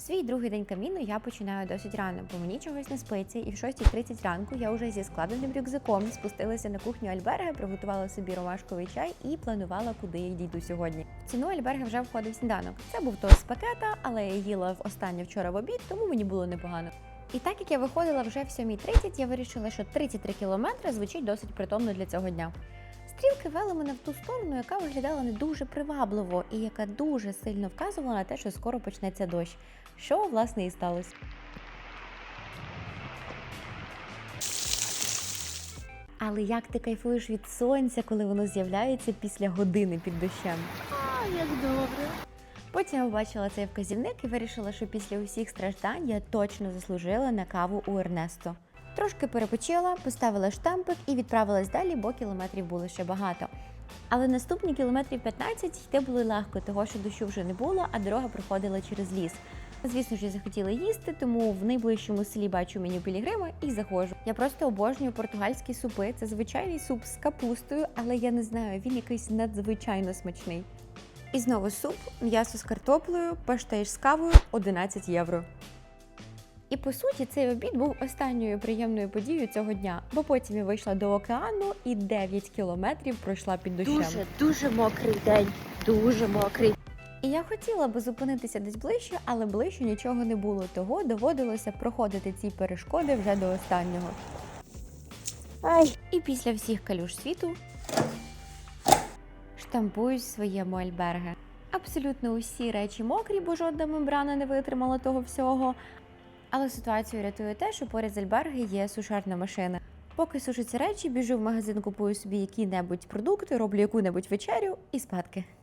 Свій другий день каміну я починаю досить рано, бо мені чогось не спиться, і в 6.30 ранку я вже зі складеним рюкзаком спустилася на кухню Альберга, приготувала собі ромашковий чай і планувала, куди я дійду сьогодні. В ціну Альберга вже входив сніданок. Це був тост з пакета, але я їла в останнє вчора в обід, тому мені було непогано. І так як я виходила вже в 7.30, я вирішила, що 33 кілометри звучить досить притомно для цього дня. Стрілки вели мене в ту сторону, яка виглядала не дуже привабливо і яка дуже сильно вказувала на те, що скоро почнеться дощ. Що власне і сталося. Але як ти кайфуєш від сонця, коли воно з'являється після години під дощем? А, як добре. Потім я побачила цей вказівник і вирішила, що після усіх страждань я точно заслужила на каву у Ернесто. Трошки перепочила, поставила штампик і відправилась далі, бо кілометрів було ще багато. Але наступні кілометрів 15 йти було легко, того що дощу вже не було, а дорога проходила через ліс. Звісно ж, я захотіла їсти, тому в найближчому селі бачу меню Пілігрима і заходжу. Я просто обожнюю португальські супи. Це звичайний суп з капустою, але я не знаю, він якийсь надзвичайно смачний. І знову суп, м'ясо з картоплею, паштейш з кавою 11 євро. І по суті, цей обід був останньою приємною подією цього дня, бо потім я вийшла до океану і 9 кілометрів пройшла під дощем. Дуже, дуже мокрий день. Дуже мокрий. І я хотіла би зупинитися десь ближче, але ближче нічого не було. Того доводилося проходити ці перешкоди вже до останнього. Ай, І після всіх калюж світу штампують своєму альберге. Абсолютно усі речі мокрі, бо жодна мембрана не витримала того всього. Але ситуацію рятує те, що поряд з альберги є сушарна машина. Поки сушаться речі, біжу в магазин, купую собі які-небудь продукти, роблю яку-небудь вечерю і спадки.